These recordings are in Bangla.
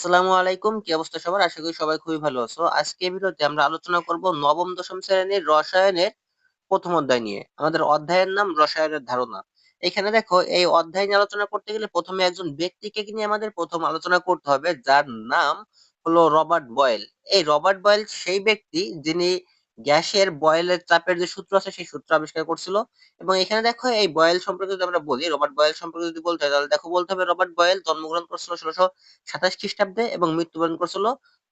আসসালামু আলাইকুম। কি অবস্থা সবার? আশা করি সবাই খুবই ভালো আছো। আজকে ভিডিওতে আমরা আলোচনা করব নবম, দশম শ্রেণির রসায়নের প্রথম অধ্যায় নিয়ে। আমাদের অধ্যায়ের নাম রসায়নের ধারণা। এখানে দেখো, এই অধ্যায় নিয়ে আলোচনা করতে গেলে প্রথমে একজন ব্যক্তিকে নিয়ে আমাদের প্রথম আলোচনা করতে হবে, যার নাম হলো রবার্ট বয়েল। এই রবার্ট বয়েল সেই ব্যক্তি যিনি গ্যাসের বয়েলের চাপের যে সূত্র আছে, সেই সূত্র আবিষ্কার করছিল। এবং এখানে দেখো, এই বয়েল সম্পর্কে যদি আমরা বলি, রবার্ট বয়েল সম্পর্কে যদি বলতে হয়, তাহলে দেখো, বলতে হবে রবার্ট বয়েল জন্মগ্রহণ করছিল ষোলোশো সাতাশ খ্রিস্টাব্দে এবং মৃত্যুবরণ করছিল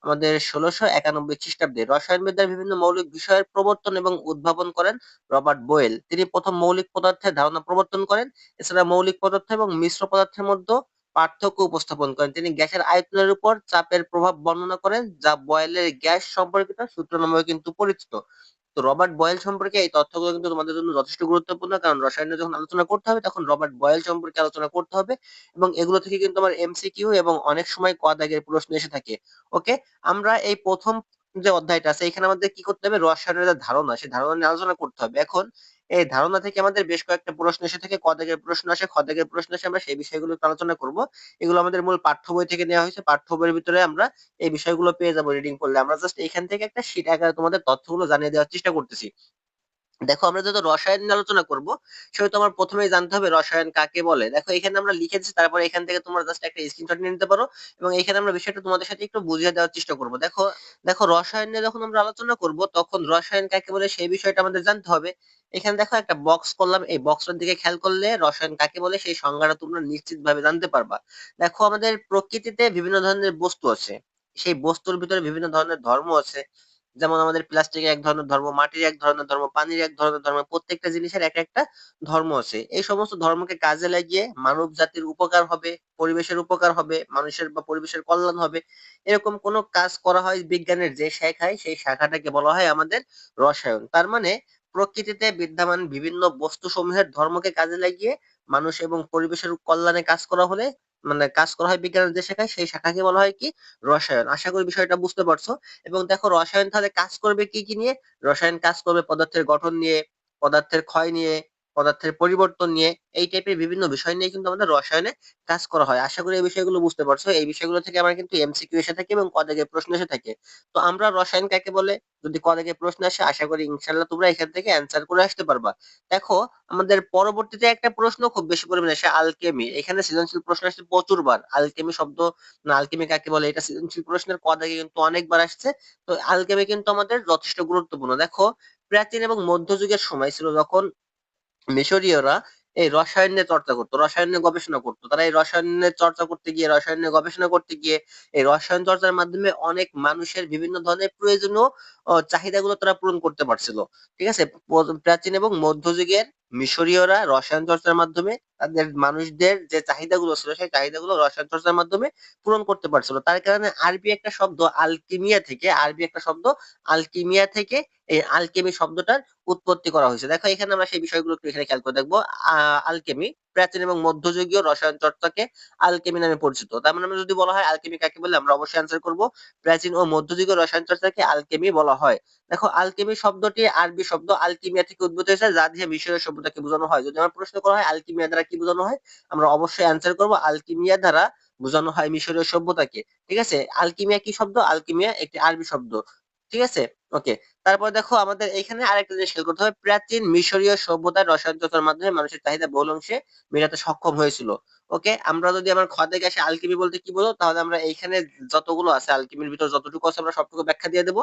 আমাদের ষোলোশো একানব্বই খ্রিস্টাব্দে। রসায়নবিদ্যার বিভিন্ন মৌলিক বিষয়ের প্রবর্তন এবং উদ্ভাবন করেন রবার্ট বোয়েল। তিনি প্রথম মৌলিক পদার্থের ধারণা প্রবর্তন করেন। এছাড়া মৌলিক পদার্থ এবং মিশ্র পদার্থের মধ্যে পার্থক্য উপস্থাপন করেন। তিনি গ্যাসের আয়তনের উপর চাপের প্রভাব বর্ণনা করেন, যা বয়েলের গ্যাস সম্পর্কিত সূত্র নামে কিন্তু পরিচিত। তো রবার্ট বয়েল সম্পর্কে এই তথ্যগুলো কিন্তু তোমাদের জন্য যথেষ্ট গুরুত্বপূর্ণ, কারণ রসায়নে যখন আলোচনা করতে হবে, তখন রবার্ট বয়েল সম্পর্কে আলোচনা করতে হবে এবং এগুলো থেকে কিন্তু আমার এমসিকিউ এবং অনেক সময় ক দাগের প্রশ্ন এসে থাকে। ওকে, আমরা এই প্রথম যে অধ্যায়টা আছে, এখানে আমাদের কি করতে হবে? রসায়নের যে ধারণা, সেই ধারণা নিয়ে আলোচনা করতে হবে। এখন এই ধারণা থেকে আমাদের বেশ কয়েকটা প্রশ্ন এসে থেকে, কদেকের প্রশ্ন আসে খ প্রশ্ন আসে, আমরা সেই বিষয়গুলো আলোচনা করব। এগুলো আমাদের মূল পাঠ্য বই থেকে নেওয়া হয়েছে। পাঠ্য বইয়ের ভিতরে আমরা এই বিষয়গুলো পেয়ে যাব রিডিং করলে আমরা জাস্ট এখান থেকে একটা শীট আকারে তোমাদের তথ্যগুলো জানিয়ে দেওয়ার চেষ্টা করতেছি। দেখো আমরা যত রসায়ন নিয়ে আলোচনা করব, সেহেতু আমার প্রথমেই জানতে হবে রসায়ন কাকে বলে। দেখো এখানে আমরা লিখে দিচ্ছি তারপরে এখান থেকে তোমরা জাস্ট একটা স্ক্রিনশট নিয়ে নিতে পারো এবং এখানে আমরা বিষয়টা তোমাদের সাথে একটু বুঝিয়ে দেওয়ার চেষ্টা করব। দেখো দেখো রসায়ন নিয়ে যখন আমরা আলোচনা করব, তখন রসায়ন কাকে বলে সেই বিষয়টা আমাদের জানতে হবে। এখানে দেখো একটা বক্স করলাম, এই বক্সটার দিকে খেয়াল করলে রসায়ন কাকে বলে সেই সংজ্ঞাটা তোমরা নিশ্চিত ভাবে জানতে পারবা। দেখো আমাদের প্রকৃতিতে বিভিন্ন ধরনের বস্তু আছে, সেই বস্তুর ভিতরে বিভিন্ন ধরনের ধর্ম আছে যেমন আমাদের প্লাস্টিকের এক ধরনের ধর্ম, মাটির এক ধরনের ধর্ম, পানির এক ধরনের ধর্ম, প্রত্যেকটা জিনিসের এক একটা ধর্ম আছে। এই সমস্ত ধর্মকে কাজে লাগিয়ে মানব জাতির উপকার হবে, পরিবেশের উপকার হবে, মানুষের বা পরিবেশের কল্যাণ হবে। এরকম কোন কাজ করা হয় বিজ্ঞানের যে শাখায়, সেই শাখাটাকে বলা হয় আমাদের রসায়ন। তার মানে প্রকৃতিতে বিদ্যমান বিভিন্ন বস্তু সমূহের ধর্মকে কাজে লাগিয়ে মানুষ এবং পরিবেশের কল্যাণে কাজ করা হলে মানে কাজ করা হয় বিজ্ঞানের যে শাখায়, সেই শাখাকে বলা হয় কি? রসায়ন। আশা করি বিষয়টা বুঝতে পারছ। এবং দেখো, রসায়ন তাহলে কাজ করবে কি কি নিয়ে? রসায়ন কাজ করবে পদার্থের গঠন নিয়ে, পদার্থের ক্ষয় নিয়ে পদার্থের পরিবর্তন নিয়ে এই টাইপের বিভিন্ন বিষয় নিয়ে কিন্তু আমাদের রসায়নে কাজ করা হয়। আশা করি এই বিষয়গুলো বুঝতে পারছ। এই বিষয়গুলো থেকে আমার কিন্তু এমসিকিউ এসে থাকে এবং কদাগে প্রশ্ন এসে থাকে। তো আমরা রসায়ন কাকে বলে? যদি কদাগে প্রশ্ন আসে, আশা করি ইনশাল্লাহ তোমরা এখান থেকে অ্যান্সার করে আসতে পারবা। দেখো, আমাদের পরবর্তীতে একটা প্রশ্ন খুব বেশি পরিমাণে আসে আলকেমি এখানে সৃজনশীল প্রশ্ন আসছে প্রচুর বার আলকেমি শব্দ আলকেমি কাকে বলে? এটা সৃজনশীল প্রশ্নের কদাগে কিন্তু অনেকবার আসছে। তো আলকেমি কিন্তু আমাদের যথেষ্ট গুরুত্বপূর্ণ। দেখো, প্রাচীন এবং মধ্যযুগের সময় ছিল যখন মিশরীয়রা এই রসায়ন নিয়ে চর্চা করতো রসায়ন নিয়ে গবেষণা করতো। তারা এই রসায়ন নিয়ে চর্চা করতে গিয়ে রসায়ন নিয়ে গবেষণা করতে গিয়ে এই রসায়ন চর্চার মাধ্যমে অনেক মানুষের বিভিন্ন ধরনের প্রয়োজনীয় চাহিদাগুলো তারা পূরণ করতে পারছিল। ঠিক আছে? প্রাচীন এবং মধ্যযুগের মিশরীয়রা রসায়ন চর্চার মাধ্যমে তাদের মানুষদের যে চাহিদাগুলো ছিল, সেই চাহিদাগুলো রসায়ন চর্চার মাধ্যমে পূরণ করতে পারছিল। তার কারণে আরবি একটা শব্দ আলকিমিয়া থেকে, আরবি একটা শব্দ আলকিমিয়া থেকে এই আলকেমি শব্দটার উৎপত্তি করা হয়েছে। দেখো, এখানে আমরা সেই বিষয়গুলো একটু এখানে খেয়াল করে দেখব। আহ আলকেমি প্রাচীন এবং মধ্যযুগীয় রসায়ন চর্চাকে আলকেমি নামে পরিচিত। তার মানে যদি বলা হয় আলকেমি কাকে বলে, আমরা অবশ্যই অ্যান্সার করব, প্রাচীন ও মধ্যযুগীয় রসায়ন চর্চাকে আলকেমি বলা হয়। দেখো আলকেমি শব্দটি আরবি শব্দ আলকিমিয়া থেকে উদ্ভূত হয়েছে, যা দিয়ে মিশরের সভ্যতাকে বোঝানো হয়। যদি আমার প্রশ্ন করা হয় আলকিমিয়া দ্বারা কি বোঝানো হয়, আমরা অবশ্যই অ্যান্সার করব আলকিমিয়া দ্বারা বোঝানো হয় মিশরীয় সভ্যতাকে। ঠিক আছে? আলকিমিয়া কি শব্দ? আলকিমিয়া একটি আরবি শব্দ। ঠিক আছে? ওকে তারপর দেখো আমাদের এখানে আরেকটা জিনিস খেয়াল করতে হবে। প্রাচীন মিশরীয় সভ্যতার রসায়ন মাধ্যমে মানুষের চাহিদা বহুল অংশে মেটাতে সক্ষম হয়েছিল। ওকে আমরা যদি আমার খতে গেছে আলকিমি বলতে কি বলো তাহলে আমরা এইখানে যতগুলো আছে আলকিমির ভিতর যতটুকু আছে আমরা সবটুকু ব্যাখ্যা দিয়ে দেবো,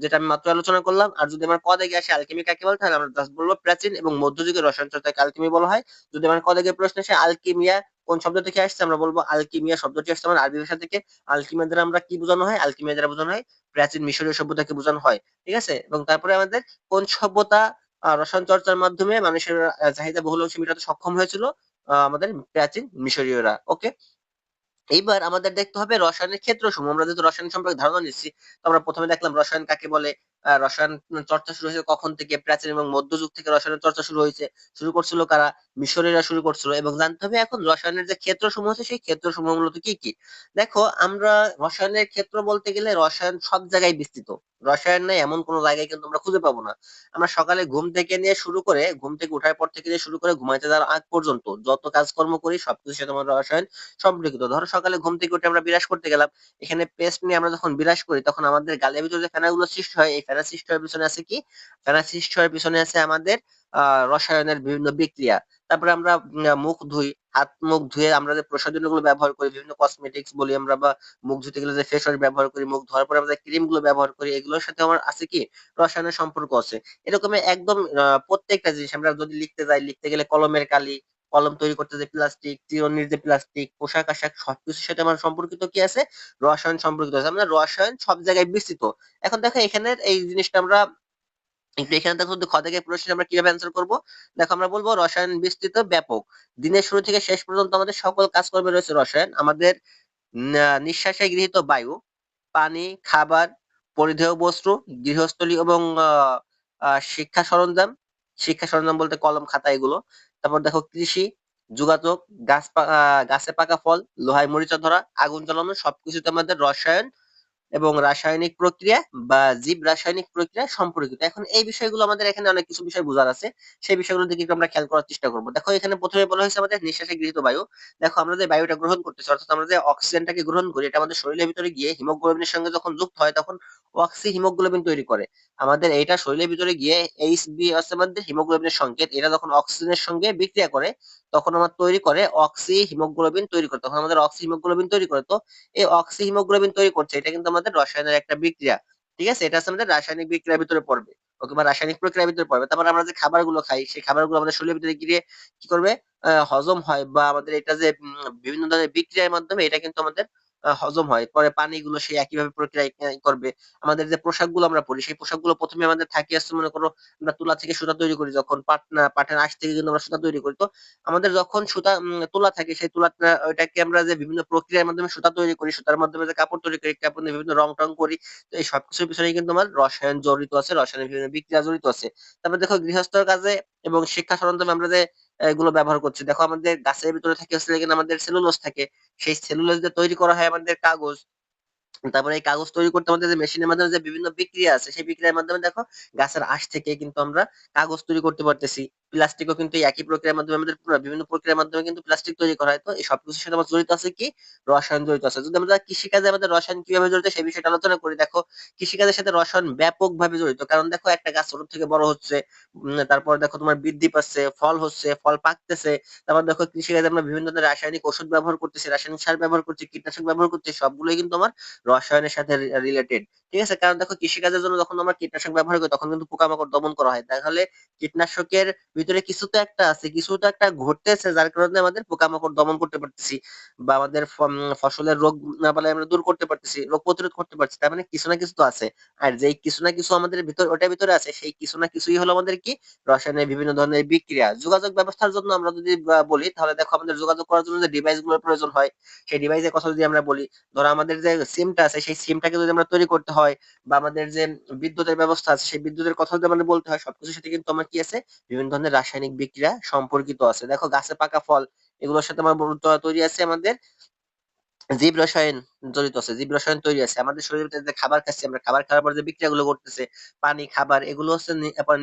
যেটা আমি মাত্র আলোচনা করলাম। আর যদি আমার কদে আসে আলকিমি কাকে বলে? তাহলে আমরা জাস্ট বলব প্রাচীন এবং মধ্যযুগের রসায়ন চর্চাকে আলকিমি বলা হয়। যদি আমার কদে গিয়ে প্রশ্ন আসে আলকিমিয়া কোন শব্দ থেকে আসছে? আমরা বলব আলকিমিয়া শব্দটি আসছে আমার আরবি ভাষা থেকে। আলকিমিয়া দ্বারা আমরা কি বোঝানো হয়? আলকিমিয়া দ্বারা বোঝানো হয়। প্রাচীন মিশরীয় সভ্যতাকে বোঝানো হয়। ঠিক আছে? এবং তারপরে আমাদের কোন সভ্যতা রসায়ন চর্চার মাধ্যমে মানুষের চাহিদা বহুল অংশে মেটাতে সক্ষম হয়েছিল আমাদের প্রাচীন মিশরীয়রা ওকে এইবার আমাদের দেখতে হবে রসায়নের ক্ষেত্র সমূহ আমরা যেহেতু রসায়ন সম্পর্কে ধারণা নিচ্ছি আমরা প্রথমে দেখলাম রসায়ন কাকে বলে রসায়ন চর্চা শুরু হয়েছে কখন থেকে? প্রাচীন এবং মধ্যযুগ থেকে রসায়নের চর্চা শুরু হয়েছে। শুরু করছিল কারা? মিশরীয়রা শুরু করছিল। এবং জানতে হবে এখন রসায়নের যে ক্ষেত্র সমূহ আছে, সেই ক্ষেত্র সমূহ মূলত কি কি? দেখো, আমরা রসায়নের ক্ষেত্র বলতে গেলে রসায়ন সব জায়গায় বিস্তৃত। রসায়ন নাই, এমন কোনো জায়গায় কিন্তু আমরা খুঁজে পাবো না। আমরা সকালে ঘুম থেকে নিয়ে শুরু করে, ঘুম থেকে উঠার পর থেকে নিয়ে শুরু করে ঘুমাইতে যাওয়ার আগ পর্যন্ত যত কাজকর্ম করি সবকিছুর সাথে আমরা রসায়ন সম্পর্কিত। ধরো, সকালে ঘুম থেকে উঠে আমরা বিরাজ করতে গেলাম। এখানে পেস্ট নিয়ে আমরা যখন বিরাজ করি, তখন আমাদের গালের ভিতরে যে ফেনাগুলো সৃষ্টি হয়, এই সৃষ্টি হওয়ার পিছনে আছে কি? সৃষ্টি হওয়ার পিছনে আছে আমাদের রসায়নের বিভিন্ন বিক্রিয়া। তারপরে আমরা মুখ ধুই, হাত মুখ ধুয়ে আমরা যে প্রসাধনী গুলো ব্যবহার করি, বিভিন্ন কসমেটিক্স বলি আমরা বা মুখ ধুতে গেলে যে ফেস ওয়াশ ব্যবহার করি, মুখ ধোয়ার পরে আমরা ক্রিমগুলো ব্যবহার করি, এগুলোর সাথে আমার আছে কি? রসায়নের সম্পর্ক আছে। এরকম একদম প্রত্যেকটা জিনিস আমরা যদি লিখতে যাই, লিখতে গেলে কলমের কালি কলম তৈরি করতে যে প্লাস্টিক, চিরুনির যে প্লাস্টিক, পোশাক আশাক সবকিছুর সাথে আমার সম্পর্কিত কি আছে? রসায়ন সম্পর্কিত আছে। আমরা রসায়ন সব জায়গায় বিস্তৃত। এখন দেখো এখানে এই জিনিসটা আমরা এখানে দেখো খ থেকে প্রশ্ন আমরা কীভাবে অ্যান্সার করব? দেখো আমরা বলব রসায়ন বিস্তৃত ব্যাপক। দিনের শুরু থেকে শেষ পর্যন্ত আমাদের সকল কাজকর্মে রয়েছে রসায়ন। আমাদের নিঃশ্বাসে গৃহীত বায়ু, পানি, খাবার, পরিধেয় বস্ত্র গৃহস্থলী এবং শিক্ষা সরঞ্জাম। শিক্ষা সরঞ্জাম বলতে কলম, খাতা, এগুলো। তারপর দেখো কৃষি, যোগাযোগ, গাছ গাছে পাকা ফল, লোহায় মরিচা ধরা, আগুন জ্বালানো, সবকিছুতে আমাদের রসায়ন এবং রাসায়নিক প্রক্রিয়া বা জীব রাসায়নিক প্রক্রিয়া সম্পর্কিত। এখন এই বিষয়গুলো আমাদের এখানে অনেক কিছু বিষয় বোঝার আছে। সেই বিষয়গুলো দিকে আমরা খেয়াল করার চেষ্টা করব। দেখো, এখানে প্রথমে বলা হয়েছে আমাদের নিঃশ্বাসে গৃহীত বায়ু। দেখো, আমরা যে বায়ুটা গ্রহণ করতেছি, অর্থাৎ আমরা যে অক্সিজেনটাকে গ্রহণ করি, এটা আমাদের শরীরের ভিতরে গিয়ে হিমোগ্লোবিনের সঙ্গে যখন যুক্ত হয়, তখন অক্সি হিমোগ্লোবিন তৈরি করে। আমাদের এইটা শরীরের ভিতরে গিয়ে এইচ বি আছে আমাদের হিমোগ্লোবিনের সংকেত এটা যখন অক্সিজেনের সঙ্গে বিক্রিয়া করে, তখন আমার তৈরি করে অক্সি হিমোগ্লোবিন তৈরি করে। তখন আমাদের অক্সি হিমোগ্লোবিন তৈরি করে তো, এই অক্সি হিমোগ্লোবিন তৈরি করছে, এটা কিন্তু আমাদের রসায়নের একটা বিক্রিয়া, ঠিক আছে? এটা হচ্ছে আমাদের রাসায়নিক বিক্রিয়ার ভিতরে পড়বে, ওকে? বা রাসায়নিক প্রক্রিয়ার ভিতরে পড়বে। তারপর আমরা যে খাবারগুলো খাই, সেই খাবারগুলো আমাদের শরীরের ভিতরে গিয়ে কি করবে? হজম হয় বা আমাদের এটা যে বিভিন্ন ধরনের বিক্রিয়ার মাধ্যমে এটা কিন্তু আমাদের হজম হয়। পরে পানিগুলো সেই একইভাবে প্রক্রিয়া করবে। আমাদের যে পোশাকগুলো আমরা পরি, সেই পোশাকগুলো প্রথমে আমাদের থাকে আসছে মনে করো আমরা তুলা থেকে সুতা তৈরি করি যখন পাট, না, পাটের আঁশ থেকে কিন্তু আমরা সুতা তৈরি করি। তো আমাদের যখন সুতা তুলা থাকে সেই তুলা ওইটাকে আমরা যে বিভিন্ন প্রক্রিয়ার মাধ্যমে সুতা তৈরি করি, সুতার মাধ্যমে যে কাপড় তৈরি করি, কাপড় নিয়ে বিভিন্ন রং টং করি, তো এই সবকিছুর পিছনে কিন্তু আমার রসায়ন জড়িত আছে, রসায়নের বিভিন্ন বিক্রিয়া জড়িত আছে। তারপর দেখো গৃহস্থর কাজে এবং শিক্ষা সরঞ্জামে আমরা যে এগুলো ব্যবহার করছি। দেখো আমাদের গাছের ভিতরে থাকে আমাদের সেলুলোজ থাকে। সেই সেলুলোজ দিয়ে তৈরি করা হয় আমাদের কাগজ। তারপরে এই কাগজ তৈরি করতে আমাদের যে মেশিনের মাধ্যমে যে বিভিন্ন বিক্রিয়া আছে, সেই বিক্রিয়ার মাধ্যমে দেখো গাছের আঁশ থেকে কিন্তু আমরা কাগজ তৈরি করতে পারতেছি। প্লাস্টিকও কিন্তু একই প্রক্রিয়ার মাধ্যমে আমাদের বিভিন্ন প্রক্রিয়ার মাধ্যমে কিন্তু প্লাস্টিক তৈরি করা হয়। তো এই সবকিছুর সাথে আমার জড়িত আছে কি? রসায়ন জড়িত আছে। যদি আমরা কৃষিকাজে আমাদের রসায়ন কীভাবে জড়িত, সেই বিষয়টা আলোচনা করি। দেখো, কৃষিকাজের সাথে রসায়ন ব্যাপকভাবে জড়িত। কারণ দেখো, একটা গাছ ছোট থেকে বড় হচ্ছে তারপর দেখো তোমার বৃদ্ধি পাচ্ছে, ফল হচ্ছে, ফল পাকতেছে। তারপর দেখো কৃষিকাজে আমরা বিভিন্ন ধরনের রাসায়নিক ওষুধ ব্যবহার করতেছি, রাসায়নিক সার ব্যবহার করছি, কীটনাশক ব্যবহার করছি, সবগুলোই কিন্তু আমার রসায়নের সাথে রিলেটেড ঠিক আছে? কারণ দেখো কৃষিকাজের জন্য যখন আমরা কীটনাশক ব্যবহার করি, তখন কিন্তু পোকামাকড় দমন করা হয়। তাহলে কীটনাশকের ভিতরে কিছু তো একটা আছে কিছু তো একটা ঘটতেছে, যার কারণে আমাদের পোকামাকড় দমন করতে পারতেছি বা আমাদের ফসলের রোগ না বলে আমরা দূর করতে পারতেছি, রোগ প্রতিরোধ করতে পারছি তার মানে কিছু না কিছু তো আছে। আর যেই কিছু না কিছু আমাদের ভিতর, ওটার ভিতরে আছে, সেই কিছু না কিছুই হলো আমাদের কি? রসায়নের বিভিন্ন ধরনের বিক্রিয়া। যোগাযোগ ব্যবস্থার জন্য আমরা যদি বলি, তাহলে দেখো আমাদের যোগাযোগ করার জন্য যে ডিভাইসগুলোর প্রয়োজন হয়, সেই ডিভাইসের কথা যদি আমরা বলি, ধরো আমাদের যে সিমটা আছে, সেই সিমটাকে যদি আমরা তৈরি করতে হয় বা আমাদের যে বিদ্যুতের ব্যবস্থা আছে, সেই বিদ্যুতের কথা যদি আমাদের বলতে হয়, সবকিছুর সাথে কিন্তু আমার কি আছে? বিভিন্ন ধরনের রাসায়নিক বিক্রিয়া সম্পর্কিত আছে। দেখো গাছে পাকা ফল, এগুলোর সাথে আমার তৈরি আছে আমাদের। জীব রসায়ন জড়িত আছে, জীব রসায়ন তৈরি আছে। আমাদের ভিতরে যে খাবার খাচ্ছি আমরা, খাবার খাওয়ার পর যে বিক্রিয়া গুলো করতেছে, পানি, খাবার, এগুলো হচ্ছে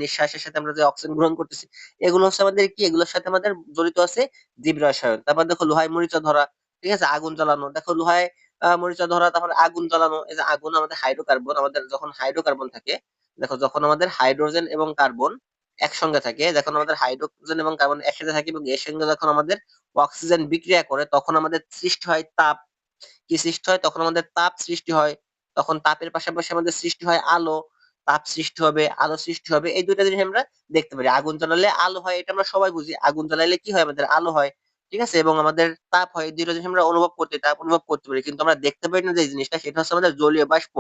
নিঃশ্বাসের সাথে আমরা যে অক্সিজেন গ্রহণ করতেছি, এগুলো হচ্ছে আমাদের কি? এগুলোর সাথে আমাদের জড়িত আছে জীব রসায়ন। তারপর দেখো লোহায় মরিচা ধরা, ঠিক আছে? আগুন জ্বালানো। দেখো লোহায় মরিচা ধরা, তারপর আগুন জ্বালানো। এই যে আগুন আমাদের হাইড্রোকার্বন আমাদের যখন হাইড্রোকার্বন থাকে, দেখো যখন আমাদের হাইড্রোজেন এবং কার্বন একসঙ্গে থাকে, যখন আমাদের হাইড্রোজেন এবং কার্বন একসাথে থাকে এবং এর সঙ্গে যখন আমাদের অক্সিজেন বিক্রিয়া করে, তখন আমাদের সৃষ্টি হয় তাপ। কি সৃষ্টি হয়? তখন আমাদের তাপ সৃষ্টি হয়। তখন তাপের পাশাপাশি আমাদের সৃষ্টি হয় আলো। তাপ সৃষ্টি হবে, আলো সৃষ্টি হবে। এই দুইটা জিনিস আমরা দেখতে পারি। আগুন জ্বালালে আলো হয়, এটা আমরা সবাই বুঝি। আগুন জ্বালালে কি হয়? আমাদের আলো হয়। ঠিক আছে? এবং আমাদের তাপ হয় দুইটা জিনিস আমরা অনুভব করতে, তাপ অনুভব করতে পারি। কিন্তু আমরা দেখতে পারি না যে জিনিসটা, সেটা হচ্ছে আমাদের জলীয় বাষ্প।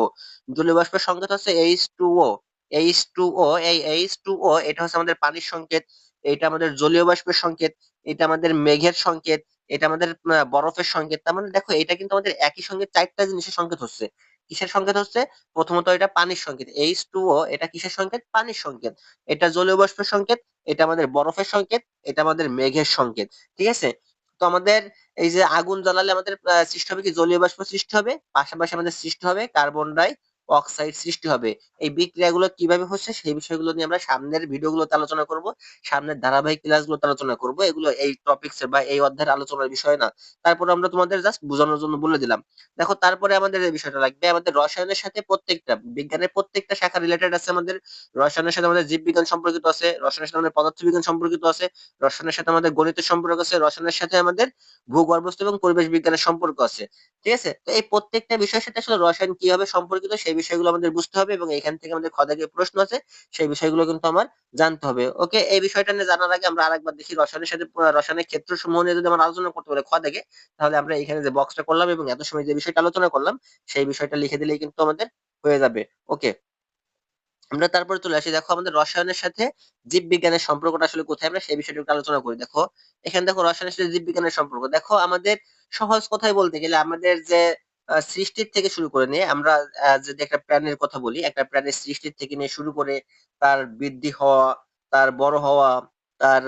জলীয় বাষ্পের সংকেত হচ্ছে H two O H two O এই এইচ টু ও এটা হচ্ছে আমাদের পানির সংকেত, এটা আমাদের জলীয় বাষ্পের সংকেত, এটা আমাদের মেঘের সংকেত, এটা আমাদের বরফের সংকেত। তার মানে দেখো, এটা কিন্তু আমাদের একই সঙ্গে চারটা জিনিসের সংকেত হচ্ছে। কিসের সংকেত হচ্ছে? প্রথমত এটা পানির সংকেত। এইচ টু ও এটা কিসের সংকেত? পানির সংকেত। এটা জলীয় বাষ্পের সংকেত, এটা আমাদের বরফের সংকেত, এটা আমাদের মেঘের সংকেত। ঠিক আছে? তো আমাদের এই যে আগুন জ্বালালে আমাদের সৃষ্টি হবে কি? জলীয় বাষ্প সৃষ্টি হবে, পাশাপাশি আমাদের সৃষ্টি হবে কার্বন ডাই অক্সাইড সৃষ্টি হবে। এই বিক্রিয়াগুলো কীভাবে হচ্ছে সেই বিষয়গুলো নিয়ে আমরা সামনের ভিডিওগুলোতে আলোচনা করব। সামনের ধারাবাহিক ক্লাসগুলোতে আলোচনা করব। এগুলো এই টপিকস বা এই অধ্যায়ের আলোচনার বিষয় না। তারপর আমরা তোমাদের জাস্ট বোঝানোর জন্য বলে দিলাম। দেখো, তারপরে আমাদের এই বিষয়টা লাগবে। আমাদের রসায়নের সাথে প্রত্যেকটা, বিজ্ঞানের প্রত্যেকটা শাখা রিলেটেড আছে আমাদের। রসায়নের সাথে আমাদের জীববিজ্ঞান সম্পর্কিত আছে। রসায়নের সাথে আমাদের পদার্থবিজ্ঞান সম্পর্কিত আছে। রসায়নের সাথে আমাদের গণিতের সম্পর্ক আছে। রসায়নের সাথে আমাদের ভূগর্ভস্থ এবং পরিবেশ বিজ্ঞানের সম্পর্ক আছে। ঠিক আছে? তো এই প্রত্যেকটা বিষয়ের সাথে আসলে রসায়ন কীভাবে সম্পর্কিত সেই বিষয়গুলো আমাদের বুঝতে হবে এবং এখান থেকে আমাদের খদাগে প্রশ্ন আছে, সেই বিষয়গুলো কিন্তু আমার জানতে হবে। ওকে, এই বিষয়টা নিয়ে জানার আগে আমরা আরেকবার দেখি রসায়নের সাথে রসায়নের ক্ষেত্র সমূহ নিয়ে যদি আমরা আলোচনা করতে পারি খদাগে তাহলে আমরা এখানে যে বক্সটা করলাম এবং এত সময় যে বিষয়টা আলোচনা করলাম, সেই বিষয়টা লিখে দিলেই কিন্তু আমাদের হয়ে যাবে। ওকে, আমরা তারপরে চলে আসি। দেখো, আমাদের রসায়নের সাথে জীববিজ্ঞানের সম্পর্কটা আসলে কোথায়? আমরা সেই বিষয়টা একটু আলোচনা করি। দেখো, এখানে দেখো রসায়নের সাথে জীববিজ্ঞানের সম্পর্ক। দেখো, আমাদের সহজ কথায় বলতে গেলে আমাদের যে সৃষ্টির থেকে শুরু করে নিয়ে আমরা যদি একটা প্রাণীর কথা বলি, একটা প্রাণীর সৃষ্টির থেকে নিয়ে শুরু করে তার বৃদ্ধি হওয়া, তার বড় হওয়া, তার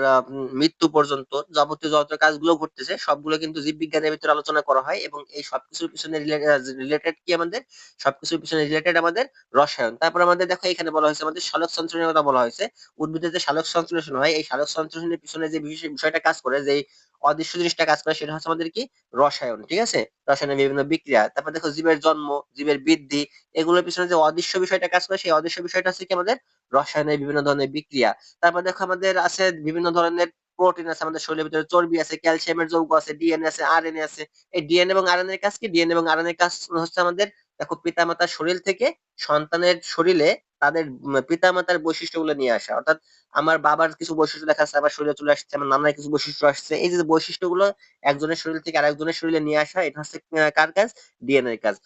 মৃত্যু পর্যন্ত যাবতীয় যত কাজগুলো ঘটতেছে, সবগুলো কিন্তু জীববিজ্ঞানের ভিতরে আলোচনা করা হয় এবং এই সবকিছুর পিছনে রিলেটেড কি আমাদের? সবকিছুর পিছনে রিলেটেড আমাদের রসায়ন। তারপর আমাদের দেখো এখানে বলা হয়েছে আমাদের সালোক সংশ্লেষণের কথা বলা হয়েছে। উদ্ভিদের যে সালোক সংশ্লেষণ হয়, এই সালোক সংশ্লেষণের পিছনে যে বিষয়টা কাজ করে যে অদৃশ্য জিনিসটা কাজ করে সেটা হচ্ছে আমাদের কি? রসায়ন, ঠিক আছে? রসায়নের বিভিন্ন বিক্রিয়া। তারপর দেখো জীবের জন্ম, জীবের বৃদ্ধি, এগুলোর পিছনে যে অদৃশ্য বিষয়টা কাজ করে, সেই অদৃশ্য বিষয়টা হচ্ছে কি আমাদের রসায়নের বিভিন্ন ধরনের বিক্রিয়া। তারপর দেখো আমাদের আছে বিভিন্ন ধরনের প্রোটিন আছে আমাদের শরীরের ভিতরে, চর্বি আছে ক্যালসিয়ামের যৌগ আছে ডিএনএ আছে আরএনএ আছে। এই ডিএনএ এবং আরএনএ এর কাজ কি? ডিএনএ এবং আরএনএ এর কাজ হচ্ছে আমাদের, দেখো পিতামাতার শরীর থেকে সন্তানের শরীরে তাদের পিতা পিতামাতার বৈশিষ্ট্যগুলো নিয়ে আসা। অর্থাৎ আমার বাবার কিছু বৈশিষ্ট্য দেখা যাচ্ছে আমার শরীরে চলে আসছে, আমার নানার কিছু বৈশিষ্ট্য আসছে। এই যে বৈশিষ্ট্যগুলো একজনের শরীর থেকে আরেকজনের শরীরে নিয়ে আসা, এটা হচ্ছে কার কাজ? ডিএনএ এর কাজ।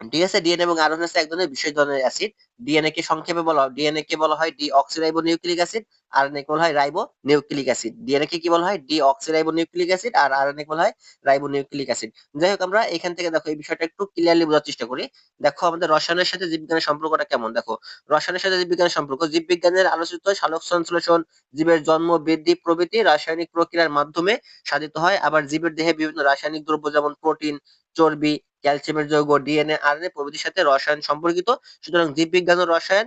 ঠিক আছে? ডিএনএ এবং আরএনএ হচ্ছে এক ধরনের বিশেষ ধরনের অ্যাসিড ডিএনএ কে সংক্ষেপে বলা হয় ডিএনএ কে বলা হয় D deoxyribo nucleic acid RNA কে বলা হয় রাইবো নিউক্লিক অ্যাসিড ডিএনএ কে বলা হয়? ডিঅক্সিরাইবো নিউক্লিক অ্যাসিড আর আরএনএ কে বলা হয় রাইবো নিউক্লিক অ্যাসিড। যাই হোক, আমরা এখান থেকে দেখো এই বিষয়টা একটু ক্লিয়ারলি বোঝার চেষ্টা করি। দেখো আমাদের রসায়নের সাথে জীববিজ্ঞানের সম্পর্কটা কেমন? দেখো, রসায়নের সাথে জীববিজ্ঞানের সম্পর্ক। জীববিজ্ঞানের আলোচিত সালোক সংশ্লেষণ জীবের জন্ম, বৃদ্ধি, প্রভৃতি রাসায়নিক প্রক্রিয়ার মাধ্যমে সাধিত হয়। আবার জীবের দেহে বিভিন্ন রাসায়নিক দ্রব্য যেমন প্রোটিন, চর্বি, ক্যালসিয়ামের যৌগ ডিএনএ আরএনএ প্রভৃতির সাথে রসায়ন সম্পর্কিত। সুতরাং জীববিজ্ঞান ও রসায়ন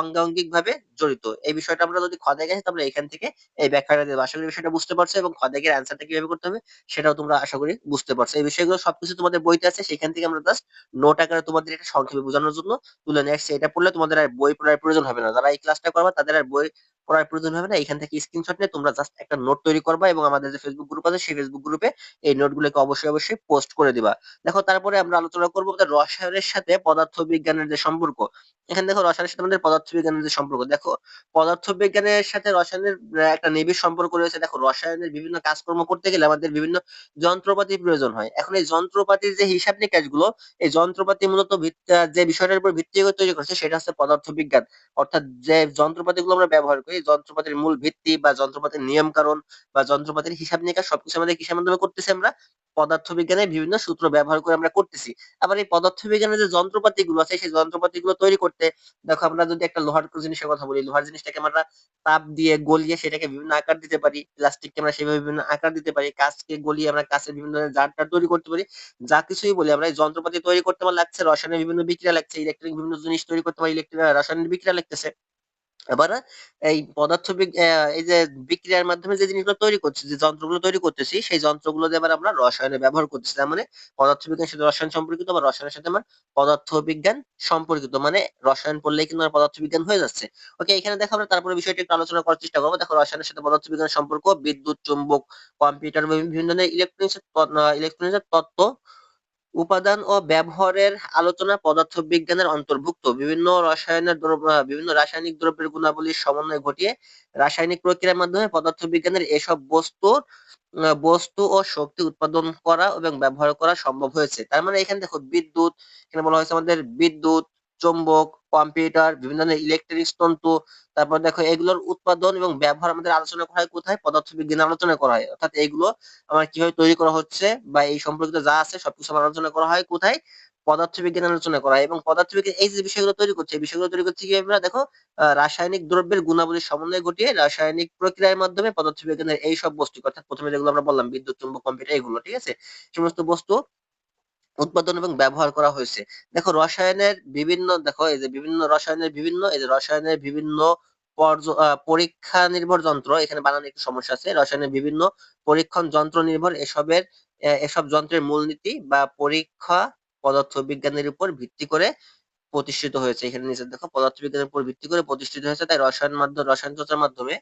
অঙ্গাঙ্গিক ভাবে জড়িত। এই বিষয়টা আমরা যদি খদে গেছি, তাহলে এখান থেকে এই ব্যাখ্যাটা দেবো। করি বিষয়টা বুঝতে পারছ এবং খদেগের অ্যান্সারটা কীভাবে করতে হবে, সেটাও তোমরা আশা করি বুঝতে পারছ। এই বিষয়গুলো সবকিছু তোমাদের বইতে আছে, সেখান থেকে আমরা জাস্ট নোট আকারে তোমাদের এটা সংক্ষেপে বোঝানোর জন্য তুলে নিয়ে আসছি। এটা পড়লে তোমাদের আর বই পড়ার প্রয়োজন হবে না। যারা এই ক্লাসটা করবা, তাদের আর বই পড়ার প্রয়োজন হবে না। এখান থেকে স্ক্রিনশট নিয়ে তোমরা জাস্ট একটা নোট তৈরি করবা এবং আমাদের যে ফেসবুক গ্রুপ আছে, সেই ফেসবুক গ্রুপে এই নোটগুলোকে অবশ্যই অবশ্যই পোস্ট করে দিবা। দেখো, তারপরে আমরা আলোচনা করব রসায়নের সাথে পদার্থ বিজ্ঞানের যে সম্পর্ক এখানে দেখো রসায়নের সাথে আমাদের পদার্থ বিজ্ঞানের যে সম্পর্ক, দেখো পদার্থ বিজ্ঞানের সাথে রসায়নের একটা নিবিড় সম্পর্ক রয়েছে। দেখো রসায়নের বিভিন্ন কাজকর্ম করতে গেলে আমাদের বিভিন্ন যন্ত্রপাতি প্রয়োজন হয়। এখন এই যন্ত্রপাতির যে হিসাব নিকাশগুলো, এই যন্ত্রপাতি মূলত যে বিষয়টার উপর ভিত্তি করে তৈরি করছে সেটা হচ্ছে পদার্থ বিজ্ঞান অর্থাৎ যে যন্ত্রপাতি গুলো আমরা ব্যবহার করি, যন্ত্রপাতির মূল ভিত্তি বা যন্ত্রপাতির নিয়ম কারণ বা যন্ত্রপাতির হিসাব নিকাশ সবকিছু আমাদের কিসের মাধ্যমে করতেছি আমরা? পদার্থ বিজ্ঞানের বিভিন্ন সূত্র ব্যবহার করে আমরা করতেছি। আবার এই পদার্থ বিজ্ঞানের যে যন্ত্রপাতি গুলো আছে, সেই যন্ত্রপাতি গুলো তৈরি করতে, দেখো আমরা যদি একটা লোহার জিনিসের কথা বলি, লোহার জিনিসটাকে আমরা তাপ দিয়ে গলিয়ে সেটাকে বিভিন্ন আকার দিতে পারি, প্লাস্টিককে আমরা সেভাবে বিভিন্ন আকার দিতে পারি, কাঁচকে গলিয়ে আমরা কাঁচের বিভিন্ন ধরনের জার তৈরি করতে পারি। যা কিছুই বলি আমরা, এই যন্ত্রপাতি তৈরি করতে আমার লাগছে, রসায়নের বিভিন্ন বিক্রিয়া লাগছে ইলেকট্রিক বিভিন্ন জিনিস তৈরি করতে পারি ইলেকট্রিক রাসায়নিক বিক্রিয়া লাগতেছে। এবার এই পদার্থ এই যে বিক্রিয়ার মাধ্যমে যে জিনিসগুলো তৈরি করছি যে যন্ত্রগুলো তৈরি করতেছি, সেই যন্ত্রগুলো এবার আমরা রসায়নে ব্যবহার করতেছি। তার মানে পদার্থ বিজ্ঞানের সাথে রসায়ন সম্পর্কিত বা রসায়নের সাথে আমার পদার্থ বিজ্ঞান সম্পর্কিত মানে রসায়ন পড়লেই কিন্তু আমার পদার্থ বিজ্ঞান হয়ে যাচ্ছে। ওকে, এখানে দেখো আমরা তারপরে বিষয়টি একটু আলোচনা করার চেষ্টা করব। দেখো রসায়নের সাথে পদার্থ বিজ্ঞানের সম্পর্ক, বিদ্যুৎ, চুম্বক, কম্পিউটার, বিভিন্ন ধরনের ইলেকট্রনিক্স ইলেকট্রনিক্সের তত্ত্ব উপাদান ও ব্যবহারের আলোচনা পদার্থবিজ্ঞানের অন্তর্ভুক্ত। বিভিন্ন রসায়নের বিভিন্ন রাসায়নিক দ্রব্যের গুণাবলীর সমন্বয় ঘটিয়ে রাসায়নিক প্রক্রিয়ার মাধ্যমে পদার্থবিজ্ঞানের এসব বস্তুর বস্তু ও শক্তি উৎপাদন করা এবং ব্যবহার করা সম্ভব হয়েছে। তার মানে এখানে দেখো বিদ্যুৎ, এখানে বলা হয়েছে আমাদের বিদ্যুৎ চুম্বক, কম্পিউটার, বিভিন্ন ধরনের ইলেকট্রনিক্স তন্তু, তারপর দেখো এগুলোর উৎপাদন এবং ব্যবহার আমাদের আলোচনা করা হয় কোথায়? পদার্থ বিজ্ঞানে আলোচনা করা হয়। অর্থাৎ এগুলো আমার কীভাবে তৈরি করা হচ্ছে বা এই সম্পর্কিত যা আছে সবকিছু আমার আলোচনা করা হয় কোথায়? পদার্থবিজ্ঞান আলোচনা করা হয় এবং পদার্থবিজ্ঞান এই যে বিষয়গুলো তৈরি করছে, এই বিষয়গুলো তৈরি করছে কি আমরা দেখো রাসায়নিক দ্রব্যের গুণাবলীর সমন্বয় ঘটিয়ে রাসায়নিক প্রক্রিয়ার মাধ্যমে পদার্থবিজ্ঞানের এই সব বস্তু, অর্থাৎ প্রথমে যেগুলো আমরা বললাম বিদ্যুৎ, চুম্বক, কম্পিউটার, এগুলো, ঠিক আছে? সমস্ত বস্তু উৎপাদন এবং ব্যবহার করা হয়েছে। দেখো রসায়নের বিভিন্ন, দেখো এই যে বিভিন্ন রসায়নের বিভিন্ন, এই যে রসায়নের বিভিন্ন পরীক্ষা নির্ভর যন্ত্র, এখানে বানানো একটু সমস্যা আছে, রসায়নের বিভিন্ন পরীক্ষণ যন্ত্র নির্ভর এসবের এসব যন্ত্রের মূলনীতি বা পরীক্ষা পদার্থ বিজ্ঞানের উপর ভিত্তি করে প্রতিষ্ঠিত হয়েছে। এখানে নিচে দেখো, পদার্থ বিজ্ঞানের উপর ভিত্তি করে প্রতিষ্ঠিত হয়েছে, তাই রসায়ন মাধ্যমে, রসায়ন চর্চার মাধ্যমে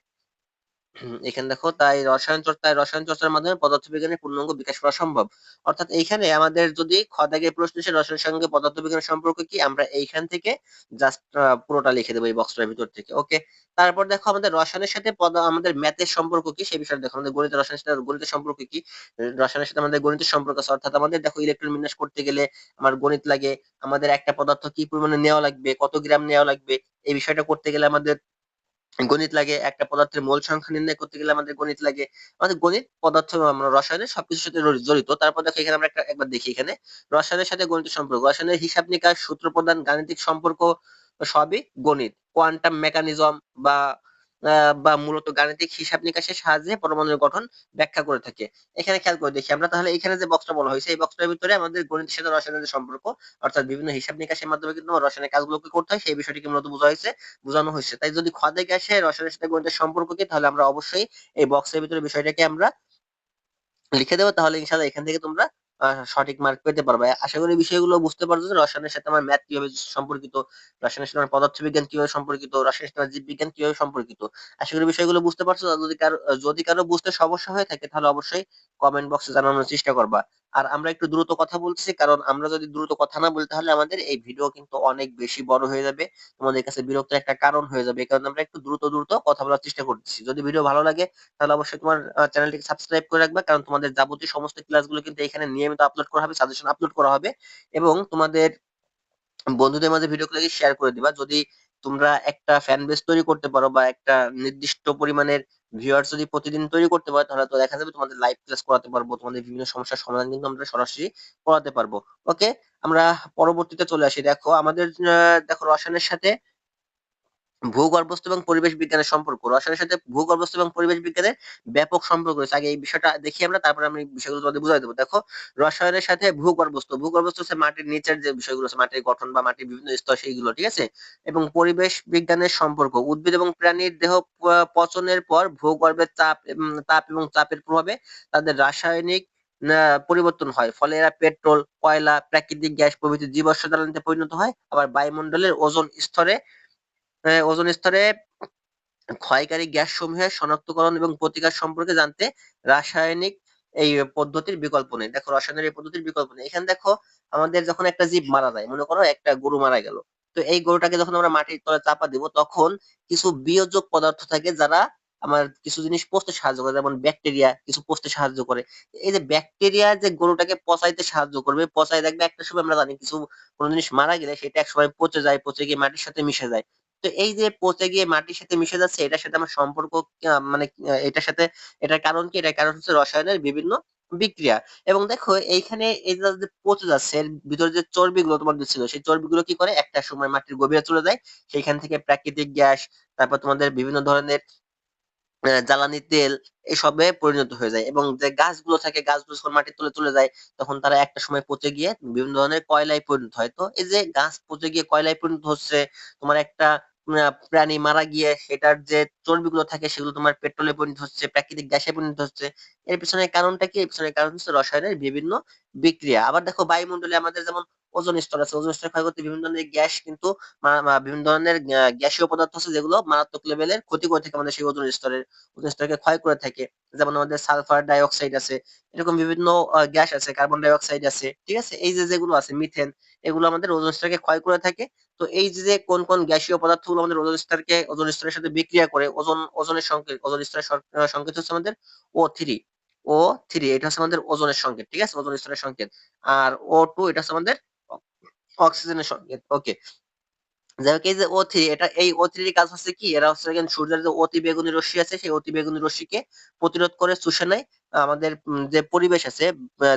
এখানে দেখো, তাই রসায়ন চর্চায় রসায়ন চর্চার মাধ্যমে পদার্থবিজ্ঞানের পূর্ণাঙ্গ বিকাশ করা সম্ভব। অর্থাৎ এইখানে আমাদের যদি খ দাগে প্রশ্ন এসে রসায়নের সঙ্গে পদার্থবিজ্ঞানের সম্পর্ক কি, আমরা এইখান থেকে জাস্ট পুরোটা লিখে দেবো এই বক্সটার ভিতর থেকে ওকে তারপর দেখো আমাদের রসায়নের সাথে আমাদের ম্যাথের সম্পর্ক কি, সেই বিষয়ে দেখো, আমাদের গণিত, রসায়নের সাথে গণিতের সম্পর্ক কি? রসায়নের সাথে আমাদের গণিতের সম্পর্ক আছে, অর্থাৎ আমাদের দেখো ইলেকট্রন বিন্যাস করতে গেলে আমার গণিত লাগে, আমাদের একটা পদার্থ কি পরিমাণে নেওয়া লাগবে, কত গ্রাম নেওয়া লাগবে, এই বিষয়টা করতে গেলে আমাদের গণিত লাগে, একটা পদার্থের মোল সংখ্যা নির্ণয় করতে গেলে আমাদের গণিত লাগে। আমাদের গণিত পদার্থ আমরা রসায়নের সবকিছুর সাথে জড়িত। তারপর দেখো এখানে আমরা একটা একবার দেখি এখানে। রসায়নের সাথে গণিত সম্পর্ক। রসায়নের হিসাব নিকাশ, সূত্র প্রদান, গাণিতিক সম্পর্ক সবই গণিত। কোয়ান্টাম মেকানিজম বা বা মূলত গাণিতিক হিসাব নিকাশের সাহায্যে পরমাণুর গঠন ব্যাখ্যা করে থাকে। এখানে খেয়াল করে দেখি আমরা। তাহলে এখানে যে বক্সটা বলা হয়েছে, এই বক্সটার ভিতরে আমাদের গণিতের সাথে রসায়নের সম্পর্ক, অর্থাৎ বিভিন্ন হিসাব নিকাশের মাধ্যমে কিন্তু রসায়নের কাজগুলোকে করতে হয়, সেই বিষয়টিকে মূলত বোঝা হয়েছে, বোঝানো হয়েছে। তাই যদি খ দেখে আসে রসায়নের সাথে গণিতের সম্পর্ক কি, তাহলে আমরা অবশ্যই এই বক্সের ভিতরে বিষয়টাকে আমরা লিখে দেবো। তাহলে ইনশাআল্লাহ এখান থেকে তোমরা সঠিক মার্ক পেতে পারবে। আশা করি বিষয়গুলো বুঝতে পারছ রসায়নের সাথে আমার ম্যাথ কীভাবে সম্পর্কিত? রসায়নের সাথে আমার পদার্থবিজ্ঞান কীভাবে সম্পর্কিত? রসায়নের সাথে জীববিজ্ঞান কীভাবে সম্পর্কিত? আশা করি বিষয়গুলো বুঝতে পারছ। যদি কারও যদি কারও বুঝতে সমস্যা হয়ে থাকে, তাহলে অবশ্যই কমেন্ট বক্সে জানানোর চেষ্টা করবা। আর আমরা একটু দ্রুত কথা বলছি, কারণ আমরা যদি দ্রুত কথা না বলি তাহলে আমাদের এই ভিডিও কিন্তু অনেক বেশি বড় হয়ে যাবে, তোমাদের কাছে বিরক্ত একটা কারণ হয়ে যাবে কারণ আমরা একটু দ্রুত দ্রুত কথা বলার চেষ্টা করছি যদি ভিডিও ভালো লাগে, তাহলে অবশ্যই তোমার চ্যানেলটিকে সাবস্ক্রাইব করে রাখবে, কারণ তোমাদের যাবতীয় সমস্ত ক্লাসগুলো কিন্তু এখানে নিয়মিত আপলোড করা হবে সাজেশন আপলোড করা হবে, এবং তোমাদের বন্ধুদের মাঝে ভিডিওগুলোকে শেয়ার করে দিবা। যদি তোমরা একটা ফ্যান বেস তৈরি করতে পারো বা একটা নির্দিষ্ট পরিমাণের ভিউয়ার্স যদি প্রতিদিন তৈরি করতে পারো, তাহলে তো দেখা যাবে তোমাদের লাইভ ক্লাস করাতে পারব, তোমাদের বিভিন্ন সমস্যার সমাধান কিন্তু আমরা সরাসরি করাতে পারব। ওকে আমরা পরবর্তীতে চলে আসি। দেখো, আমাদের দেখো রসায়নের সাথে ভূগর্ভস্থ এবং পরিবেশ বিজ্ঞানের সম্পর্ক। রসায়নের সাথে ভূগর্ভস্থ এবং পরিবেশ বিজ্ঞানের ব্যাপক সম্পর্ক রয়েছে। আগে এই বিষয়টা দেখি আমরা, তারপরে আমি বিষয়গুলো তোমাদের বুঝাই দেবো। দেখো, রসায়নের সাথে ভূগর্ভস্থ ভূগর্ভস্থ হচ্ছে মাটির নিচের যে বিষয়গুলো আছে, মাটির গঠন বা মাটির বিভিন্ন স্তর সেইগুলো, ঠিক আছে? এবং পরিবেশ বিজ্ঞানের সম্পর্ক, উদ্ভিদ এবং প্রাণীর দেহ পচনের পর ভূগর্ভের চাপ তাপ এবং চাপের প্রভাবে তাদের রাসায়নিক পরিবর্তন হয়। ফলে এরা পেট্রোল, কয়লা, প্রাকৃতিক গ্যাস প্রভৃতি জীবাশ্ম জ্বালানিতে পরিণত হয়। আবার বায়ুমণ্ডলের ওজন স্তরে ওজন স্তরে ক্ষয়কারী গ্যাস সমূহের শনাক্তকরণ এবং প্রতিকার সম্পর্কে জানতে রাসায়নিক এই পদ্ধতির বিকল্প নেই। দেখো রসায়নের এই পদ্ধতির বিকল্প নেই। এখানে দেখো, আমাদের যখন একটা জীব মারা যায়, মনে করো একটা গরু মারা গেল, তো এই গরুটাকে যখন আমরা মাটির তলে চাপা দিব, তখন কিছু বিয়োজক পদার্থ থাকে যারা আমার কিছু জিনিস পচতে সাহায্য করে, যেমন ব্যাকটেরিয়া কিছু পচতে সাহায্য করে। এই যে ব্যাকটেরিয়া যে গরুটাকে পচাইতে সাহায্য করবে পচাই দেখবে একটা সময় আমরা জানি কিছু কোনো জিনিস মারা গেলে সেটা এক সময় পচে যায়, পচে গিয়ে মাটির সাথে মিশে যায়। তো এই যে পচে গিয়ে মাটির সাথে মিশে যাচ্ছে, এটার সাথে আমার সম্পর্ক মানে এটার সাথে, এটার কারণ কি? এটার কারণ হচ্ছে রসায়নের বিভিন্ন বিক্রিয়া। এবং দেখো, এইখানে এই যে পচে যাচ্ছে, এর ভিতরে যে চর্বিগুলো তোমার ছিল, সেই চর্বিগুলো কি করে? একটা সময় মাটির গভীরে চলে যায় সেখান থেকে প্রাকৃতিক গ্যাস, তারপর তোমাদের বিভিন্ন ধরনের জ্বালানি তেল এসবে পরিণত হয়ে যায় এবং যে গাছগুলো থাকে, গাছগুলো যখন মাটির তলে চলে যায়, তখন তারা একটা সময় পচে গিয়ে বিভিন্ন ধরনের কয়লায় পরিণত হয়। তো এই যে গাছ পচে গিয়ে কয়লায় পরিণত হচ্ছে, তোমার একটা প্রাণী মারা গিয়ে সেটার যে চর্বিগুলো থাকে, সেগুলো তোমার পেট্রোলে পরিণত হচ্ছে, প্রাকৃতিক গ্যাসে পরিণত হচ্ছে, এর পিছনে কারণটা কি? এর পিছনে কারণ হচ্ছে রসায়নের বিভিন্ন বিক্রিয়া। আবার দেখো বায়ুমণ্ডলে আমাদের যেমন ওজন স্তর আছে, ওজন স্তর ক্ষয় করতে বিভিন্ন ধরনের গ্যাস কিন্তু বিভিন্ন ধরনের গ্যাসীয় পদার্থ আছে যেগুলো মারাত্মক লেভেলের ক্ষতি করে থাকে আমাদের সেই ওজন স্তরের, ওজন স্তরকে ক্ষয় করে থাকে। যেমন আমাদের সালফার ডাইঅক্সাইড আছে, এরকম বিভিন্ন গ্যাস আছে কার্বন ডাইঅক্সাইড আছে, ঠিক আছে? এই যে যেগুলো আছে মিথেন এগুলো আমাদের ওজন স্তরকে ক্ষয় করে থাকে। তো এই যে কোন কোন গ্যাসীয় পদার্থগুলো আমাদের ওজন স্তরকে, ওজন স্তরের সাথে বিক্রিয়া করে, ওজন, ওজনের সংকেত, ওজন স্তরের সংকেত হচ্ছে আমাদের ও থ্রি ও থ্রি এটা হচ্ছে আমাদের ওজনের সংকেত, ঠিক আছে? ওজন স্তরের সংকেত। আর ও টু এটা হচ্ছে আমাদের অক্সিজেনের সংকেত ওকে এটা এই কাজ হচ্ছে কি? হচ্ছে অতি বেগুনি রশ্মি আছে অতি বেগুনি রশ্মিকে প্রতিরোধ করে আমাদের যে পরিবেশ আছে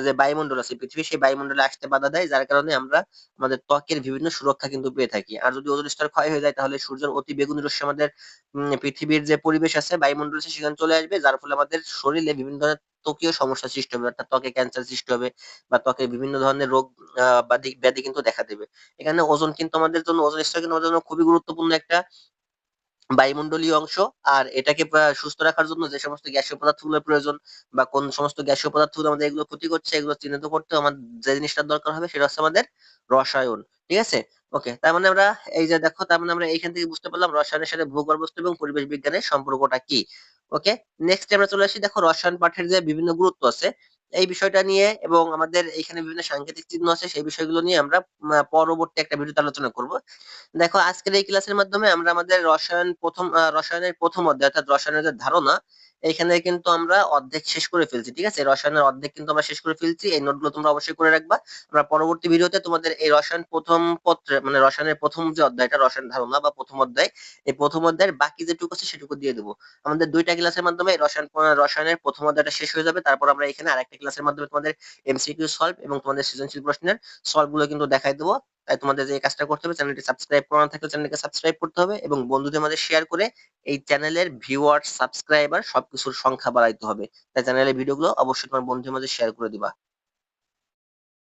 যে বায়ুমণ্ডল আছে সেই বায়ুমণ্ডলে আসতে বাধা দেয়, যার কারণে আমরা আমাদের ত্বকের বিভিন্ন সুরক্ষা কিন্তু পেয়ে থাকি। আর যদি ওজোন স্তর ক্ষয় হয়ে যায়, তাহলে সূর্যের অতি বেগুনি রশ্মি আমাদের পৃথিবীর যে পরিবেশ আছে, বায়ুমণ্ডল আছে, সেখানে চলে আসবে, যার ফলে আমাদের শরীরে বিভিন্ন ধরনের ত্বকীয় সমস্যা সৃষ্টি হবে অর্থাৎ ত্বকে ক্যান্সার সৃষ্টি হবে বা ত্বকে বিভিন্ন ধরনের রোগ আহ, ব্যাধি কিন্তু দেখা দেবে। এখানে ওজন কিন্তু আমাদের জন্য ওজন স্তর কিন্তু আমাদের জন্য খুবই গুরুত্বপূর্ণ একটা বায়ুমণ্ডলীয় অংশ। আর এটাকে সুস্থ রাখার জন্য যে সমস্ত গ্যাসীয় পদার্থগুলোর প্রয়োজন বা কোন সমস্ত গ্যাসীয় পদার্থগুলো আমাদের এগুলো ক্ষতি করছে এগুলো চিহ্নিত করতে আমার যে জিনিসটা দরকার হবে সেটা হচ্ছে আমাদের রসায়ন ঠিক আছে? ওকে তার মানে আমরা এই যে দেখো তার মানে আমরা এইখান থেকে বুঝতে পারলাম রসায়নের সাথে ভূগর্ভস্থ এবং পরিবেশ বিজ্ঞানের সম্পর্কটা কি? ওকে নেক্সট আমরা চলে আসি, দেখো রসায়ন পাঠের যে বিভিন্ন গুরুত্ব আছে, এই বিষয়টা নিয়ে এবং আমাদের এখানে বিভিন্ন সাংকেতিক চিহ্ন আছে, সেই বিষয়গুলো নিয়ে আমরা পরবর্তী একটা ভিডিওতে আলোচনা করব। দেখো, আজকের এই ক্লাসের মাধ্যমে আমরা আমাদের রসায়ন প্রথম রসায়নের প্রথম অধ্যায় অর্থাৎ রসায়নের যে ধারণা এখানে কিন্তু আমরা অর্ধেক শেষ করে ফেলছি, ঠিক আছে? রসায়নের অর্ধেক কিন্তু আমরা শেষ করে ফেলছি। এই নোটগুলো তোমরা অবশ্যই করে রাখবা। আমরা পরবর্তী ভিডিওতে তোমাদের এই রসায়ন প্রথম পত্রে মানে রসায়নের প্রথম যে অধ্যায়টা রসায়ন ধারণা বা প্রথম অধ্যায়, এই প্রথম অধ্যায়ের বাকি যেটুকু আছে সেটুকু দিয়ে দেবো। আমাদের দুইটা ক্লাসের মাধ্যমে রসায়ন রসায়নের প্রথম অধ্যায়টা শেষ হয়ে যাবে। তারপর আমরা এখানে আরেকটা ক্লাসের মাধ্যমে তোমাদের এমসিকিউ সলভ এবং তোমাদের সৃজনশীল প্রশ্নের সলভগুলো কিন্তু দেখাই দেবো। তাই তোমাদের যে কাজটা করতে হবে, চ্যানেলটি সাবস্ক্রাইব করা থাকলে চ্যানেলকে সাবস্ক্রাইব করতে হবে এবং বন্ধুদের মাঝে শেয়ার করে এই চ্যানেলের ভিউয়ার সাবস্ক্রাইবার সবকিছুর সংখ্যা বাড়াইতে হবে। তাই চ্যানেলের ভিডিওগুলো অবশ্যই তোমার বন্ধুদের মাঝে শেয়ার করে দিবা।